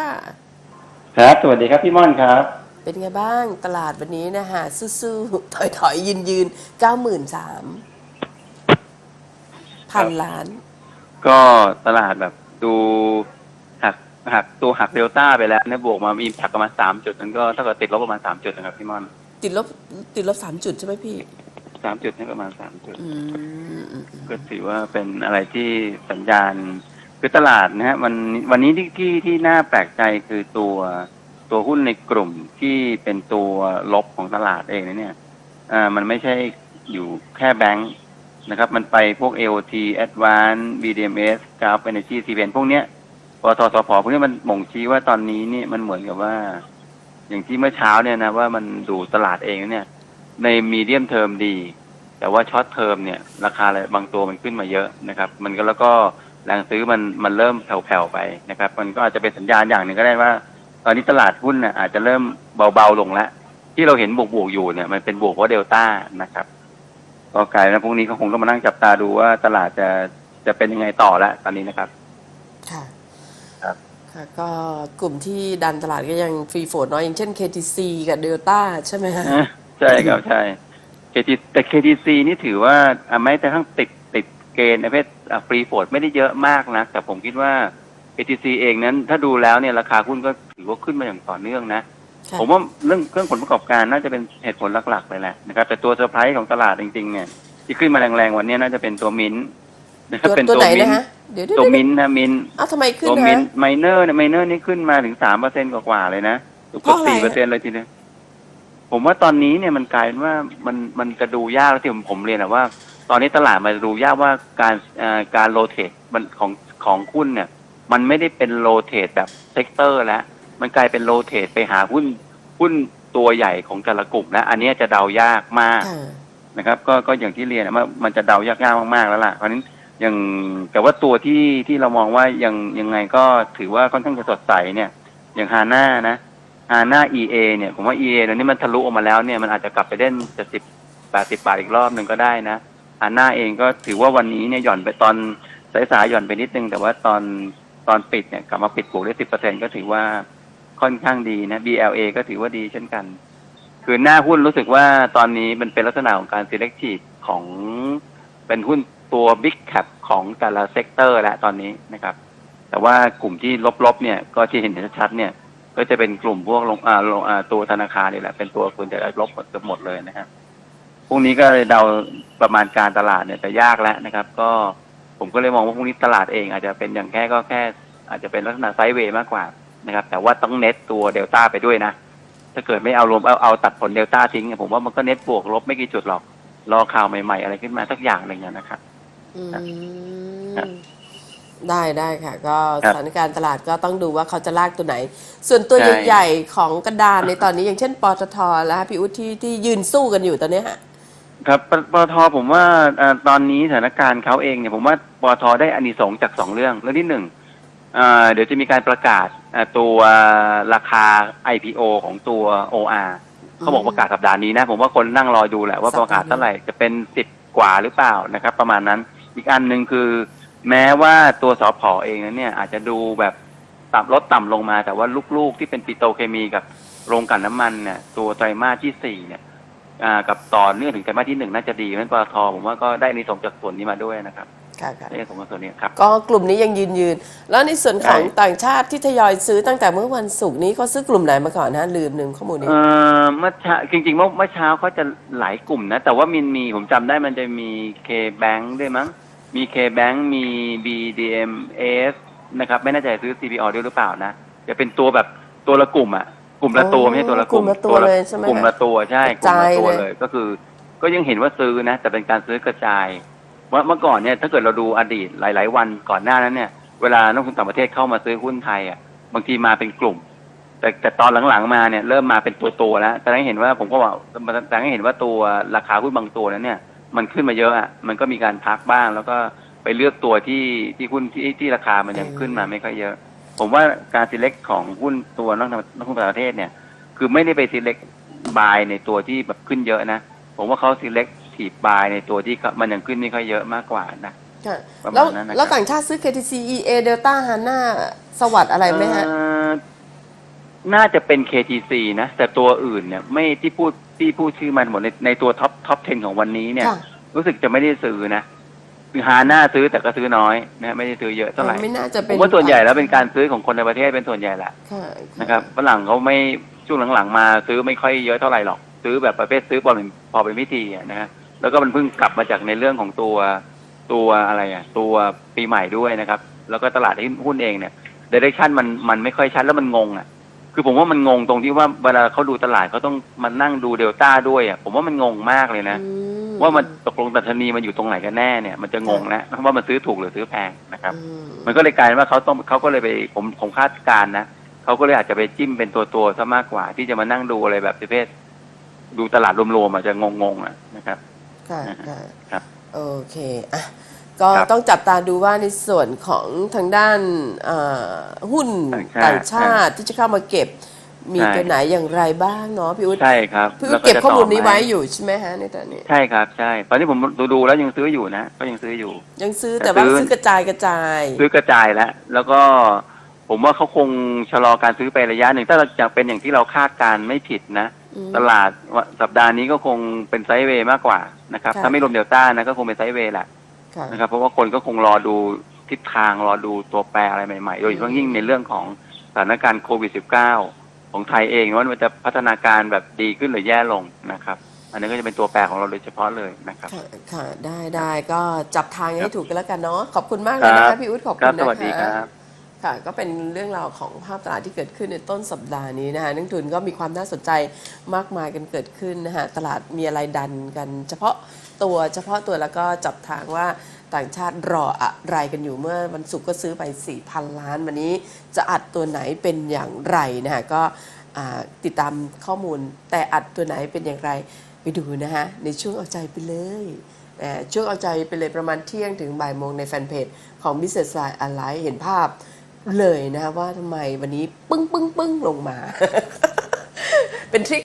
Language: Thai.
ค่ะ ครับ สวัสดีครับพี่ม่อนครับ เป็นไงบ้างตลาดวันนี้นะฮะสู้ๆถอยๆ ยืนยืนเก้าหมื่นสามพันล้าน ก็ตลาดแบบดูหักหักตัวหักเดลต้าไปแล้วเนี่ยบวกมามีหักประมาณสามจุดนั้นก็เท่ากับติดลบประมาณสามจุดนะครับพี่ม่อนติดลบติดลบสามจุดใช่ไหมพี่สามจุดนี่ประมาณสามจุด อืมอืมอืมก็ถือว่าเป็นอะไรที่สัญญาณ คือตลาดนะฮะวันวันนี้ที่ที่ที่น่าแปลกใจคือตัวตัวหุ้นในกลุ่มที่เป็นตัวลบของตลาดเองเนี่ยอ่ามันไม่ใช่อยู่แค่แบงค์นะครับ มันไปพวก AOT Advance BDMs Gulf Energy CPN พวกเนี้ยปตทสพพวกนี้มันบ่งชี้ว่าตอนนี้นี่มันเหมือนกับว่า อย่างที่เมื่อเช้าเนี่ยนะว่ามันดูตลาดเองเนี่ย ในมีเดียมเทอมดี แต่ว่าช็อตเทอมเนี่ย ราคาอะไรบางตัวมันขึ้นมาเยอะนะครับ มันก็แล้วก็ แรงซื้อมันมันเริ่มแผ่วๆไปนะครับ มันก็อาจจะเป็นสัญญาณอย่างหนึ่งก็ได้ว่า ตอนนี้ตลาดหุ้นน่ะอาจจะเริ่มเบาๆลงแล้วที่เราเห็นบวกๆอยู่เนี่ยมันเป็นบวกเพราะเดลต้านะครับก็กลายเป็นว่าพรุ่งนี้ก็คงต้องมานั่งจับตาดูว่าตลาดจะจะเป็นยังไงต่อแล้วตอนนี้นะครับ ค่ะครับค่ะก็กลุ่มที่ดันตลาดก็ยังฟรีโฟดน้อยอย่างเช่น KTC กับเดลต้าใช่ไหมฮะใช่ครับใช่ KT แต่ KTC นี่ถือว่าอะไม่แต่ทั้งติดติด เกณฑ์ประเภทฟรีโฟดไม่ได้เยอะมากนะแต่ผมคิดว่า KTC เองนั้น ถ้าดูแล้วเนี่ยราคาหุ้นก็ถือว่าขึ้นมาอย่างต่อเนื่องนะค่ะผมว่าเรื่องเครื่องผลประกอบการน่าจะเป็นเหตุผลหลักๆเลยแหละนะครับแต่ตัวเซอร์ไพรส์ของตลาดจริงๆเนี่ยที่ขึ้นมาแรงๆวันนี้น่าจะเป็นตัวมินท์นะครับตัวเป็นตัวไหนมินะนท์ฮะเดี๋ยวเดี๋ยวตัวเดี๋ยวมินท์นะมินท์อ้าวทำไมขึ้นตัวนะมินฮะท์ไมเนอร์เนี่ยไมเนอร์นี่ขึ้นมาถึงสามเปอร์เซ็นต์กว่าๆเลยนะเพเกือบราะอะไรสี่เปอร์เซ็นต์เลยทีเดียวผมว่าตอนนี้เนี่ยมันกลายเป็นว่ามันมันจะดูยากแล้วที่ผมผมเรียนอะว่า ตอนนี้ตลาดมันดูยากว่าการเอ่อการโรเตทมันของของหุ้นเนี่ย มันไม่ได้เป็นโรเตทแบบเซกเตอร์แล้วมันกลายเป็นโรเตทไปหาหุ้นหุ้นตัวใหญ่ของแต่ละกลุ่มแล้วอันเนี้ยจะเดายากมากค่ะนะครับ ก็ก็อย่างที่เรียนนะว่ามันจะเดายากๆมากๆแล้วล่ะเพราะฉะนั้นอย่างแต่ว่าตัวที่ที่เรามองว่ายังยังไงก็ถือว่าค่อนข้างจะสดใสเนี่ย อย่างฮาน่านะฮาน่า EA เนี่ยผมว่า EA ตอนนี้มันทะลุออกมาแล้วเนี่ยมันอาจจะกลับไปเล่นจะสิบแปดสิบาทอีกรอบหนึ่งก็ได้นะ ฮาน่าเองก็ถือว่าวันนี้เนี่ยหย่อนไปตอนสายๆหย่อนไปนิดนึง แต่ว่าตอนตอนปิดเนี่ยกลับมาปิดบวกได้สิบเปอร์เซ็นก็ถือว่าค่อนข้างดีนะ BLA ก็ถือว่าดีเช่นกัน คือหน้าหุ้นรู้สึกว่าตอนนี้มันเป็นลักษณะของการ selective ของเป็นหุ้นตัว big cap ของแต่ละเซกเตอร์แล้วตอนนี้นะครับ แต่ว่ากลุ่มที่ลบๆเนี่ยก็ที่เห็นชัดๆเนี่ย ก็จะเป็นกลุ่มพวกลงอ่าลงอ่าตัวธนาคารนี่แหละเป็นตัวคุณจะลบหมดเกือบหมดเลยนะครับ พรุ่งนี้ก็เลยเดาประมาณการตลาดเนี่ยจะยากแล้วนะครับ ก็ผมก็เลยมองว่าพรุ่งนี้ตลาดเอง อาจจะเป็นอย่างแค่ก็แค่ อาจจะเป็นลักษณะไซด์เวย์มากกว่านะครับ แต่ว่าต้องเน็ตตัวเดลต้าไปด้วยนะถ้าเกิดไม่เอารวมเอาเอาตัดผลเดลต้าทิ้งเนี่ยผมว่ามันก็เน็ตบวกลบไม่กี่จุดหรอก รอข่าวใหม่ๆ อะไรขึ้นมาสักอย่างหนึ่งอะนะครับ อืครับมได้ได้ค่ะ ก็ครัสบถานการณ์ตลาดก็ต้องดูว่าเขาจะลากตัวไหน ส่วนตัวใช่ใหญ่ๆของกระดานในตอนนี้อย่างเช่นปตทและพี่อุ๊ดที่ที่ยืนสู้กันอยู่ตอนเนี้ยฮะ ครับปปตทผมว่าเอ่อตอนนี้สถานการณ์เขาเองเนี่ยผมว่าปตทได้อานิสงส์จากสองเรื่อง เรื่องที่หนึ่งเอ่อเดี๋ยวจะมีการประกาศเอ่อตัวราคา IPO ของตัว OR เขาบอกประกาศสัปดาห์นี้นะ ผมว่าคนนั่งรอดูแหละว่าประกาศเท่าไหร่จะเป็นสิบกว่าหรือเปล่านะครับ ประมาณนั้นอีกอันหนึ่งคือ แม้ว่าตัวสอพอเองนั้นเนี่ย อาจจะดูแบบต่ำลดต่ำลงมา แต่ว่าลูกๆที่เป็นปิโตรเคมีกับโรงกลั่นน้ำมันเนี่ยตัวไตรมาสที่สี่เนี่ย อ่ากับต่อเนื่องถึงไตรมาสที่หนึ่งน่าจะดีเพราะฉะนั้นปตทผมว่าก็ได้อานิสงส์จากส่วนนี้มาด้วยนะครับค่ะค่ะได้อานิสงส์จากส่วนนี้ครับ ก็กลุ่มนี้ยังยืนยืน แล้วในส่วนของใช่ ต่างชาติที่ทยอยซื้อตั้งแต่เมื่อวันศุกร์นี้เขาซื้อกลุ่มไหนมาก่อนนะลืมหนึ่งข้อมูลนี้ เอ่อเมื่อเช้าจริงๆเมื่อเมื่อเช้าเขาจะหลายกลุ่มนะ แต่ว่ามินมีผมจำได้มันจะมี K Bank ด้วยมั้งมี K Bank มี BDMs นะครับ ไม่แน่ใจซื้อ CPO ด้วยหรือเปล่านะจะเป็นตัวแบบตัวละกลุ่มอะ กลุ่มละตัวอ๋อไม่ใช่ตัวละกลุ่มกลุ่มละตัวเลยใช่ไหมกลุ่มละตัวใช่กกระลุ่มจายละตัวเลยเลยก็คือ ก็ยังเห็นว่าซื้อนะ แต่เป็นการซื้อกระจายว่าเมื่อก่อนเนี่ยถ้าเกิดเราดูอดีตหลาย ๆ วันก่อนหน้านั้นเนี่ย เวลานักลงทุนต่างประเทศเข้ามาซื้อหุ้นไทยอะบางทีมาเป็นกลุ่ม แต่แต่ตอนหลังๆมาเนี่ยเริ่มมาเป็นตัวตัวๆแล้วแต่ให้เห็นว่าผมก็ว่าแต่ให้เห็นว่าตัวราคาหุ้นบางตัวนั้นเนี่ย มันขึ้นมาเยอะอะมันก็มีการพักบ้างแล้วก็ไปเลือกตัวที่ที่หุ้นที่ที่ราคามันยังขึ้นมาไม่ค่อยเยอะ ผมว่าการ select ของหุ้นตัวนักนักหุ้นต่างประเทศเนี่ย คือไม่ได้ไป select buy ในตัวที่แบบขึ้นเยอะนะ ผมว่าเขา select ถีบ buy ในตัวที่มันยังขึ้นไม่ค่อยเยอะมากกว่านะค่ะประมาณแล้วนั้นนะครับแล้วต่างชาติซื้อ KTC EA Delta HANA สวัสด์อะไรไหมฮะ เอ่อน่าจะเป็น KTC นะ แต่ตัวอื่นเนี่ยไม่ที่พูดที่พูดชื่อมันหมดในในตัวท็อปท็อป 10 ของวันนี้เนี่ย ค่ะ รู้สึกจะไม่ได้ซื้อนะ คือหาหน้าซื้อแต่ก็ซื้อน้อยนะไม่ได้ซื้อเยอะเท่าไหร่ไม่น่าจะผเป็นมว่าส่วนใหญ่แล้วเป็นการซื้อของคนในประเทศเป็นส่วนใหญ่แหละค่ะนะครับฝรั่งเขาไม่ช่วงหลังๆมาซื้อไม่ค่อยเยอะเท่าไหร่หรอกซื้อแบบประเภทซื้อพอเป็นพอเป็นพิธีอะนะฮะแล้วก็มันเพิ่งกลับมาจากในเรื่องของตัวตัวอะไรอะตัวปีใหม่ด้วยนะครับ แล้วก็ตลาดหุ้นเองเนี่ยเดเรคชันมันมันไม่ค่อยชัดแล้วมันงงอะคือผมว่ามันงงตรงที่ว่าเวลาเขาดูตลาดเขาต้องมานั่งดูเดลต้าด้วยอะผมว่ามันงงมากเลยนะอื ว่ามันตกลงดัชนีมันอยู่ตรงไหนกันแน่เนี่ยมันจะงงนะว่ามันซื้อถูกหรือซื้อแพงนะครับอืมมันก็เลยกลายเป็นว่าเขาต้องเขาก็เลยไปผมผมคาดการณ์นะเขาก็เลยอาจจะไปจิ้มเป็นตัวตัวๆซะมากกว่า ที่จะมานั่งดูอะไรแบบประเภทดูตลาดรวมๆอาจจะงงๆอะนะครับค่ะค่ะครับโอเคอะก็ครับต้องจับตาดูว่าในส่วนของทางด้านเอ่อหุ้นต่างชาติต่างชาติที่จะเข้ามาเก็บ มีใช่ตัวไหนอย่างไรบ้างเนาะพี่อุ๊ดใช่ครับพี่แล้อุ๊วดเก็บจะข้อมูลนี้ต่ไว้หอยู่ใช่ไหมฮะในตอนนี้ใช่ครับใช่ตอนนี้ผมดูดูแล้วยังซื้ออยู่นะก็ยังซื้ออยู่ ยังซื้อแต่แต่ว่าซื้อซื้อกระจายกระจาย ซื้อกระจายแล้วแล้วก็ผมว่าเขาคงชะลอการซื้อไประยะหนึ่งถ้าเราจะเป็นอย่างที่เราคาดการณ์ไม่ผิดนะอืมตลาดสัปดาห์นี้ก็คงเป็นไซด์เวย์มากกว่านะครับค่ะถ้าไม่รวมเดลต้านะก็คงเป็นไซด์เวย์แหละค่ะนะครับ เพราะว่าคนก็คงรอดูทิศทางรอดูตัวแปรอะไรใหม่ๆ โดยเฉพาะยิ่งในเรื่องของสถานการณ์โควิด -19 ของไทยเองว่ามันจะพัฒนาการแบบดีขึ้นหรือแย่ลงนะครับ อันนี้ก็จะเป็นตัวแปรของเราโดยเฉพาะเลยนะครับ ค่ะค่ะได้ได้ก็จับทางครัให้บถูกกันแล้วกันเนาะขอบคุณมากเลยนะครัคะบพี่อุ๊ดขอบคคุรับณสนะคะวัสดีครับค่ะก็เป็นเรื่องราวของภาพตลาดที่เกิดขึ้นในต้นสัปดาห์นี้นะคะนักทุนก็มีความน่าสนใจมากมายกันเกิดขึ้นนะคะตลาดมีอะไรดันกัน เฉพาะตัวเฉพาะตัวแล้วก็จับทางว่า ต่างชาติรออะไรกันอยู่เมื่อวันศุกร์ก็ซื้อไป 4,000 ล้าน วันนี้จะอัดตัวไหนเป็นอย่างไรนะคะก็ติดตามข้อมูลแต่อัดตัวไหนเป็นอย่างไรไปดูนะคะในช่วงเอาใจไปเลยช่วงเอาใจไปเลยประมาณเที่ยงถึงบ่ายโมงในแฟนเพจของ Business Line อ l ไลเห็นภาพเลยนะคะว่าทำไมวันนี้ปึ้งปึ้งปึ้งลงมา เป็นทริค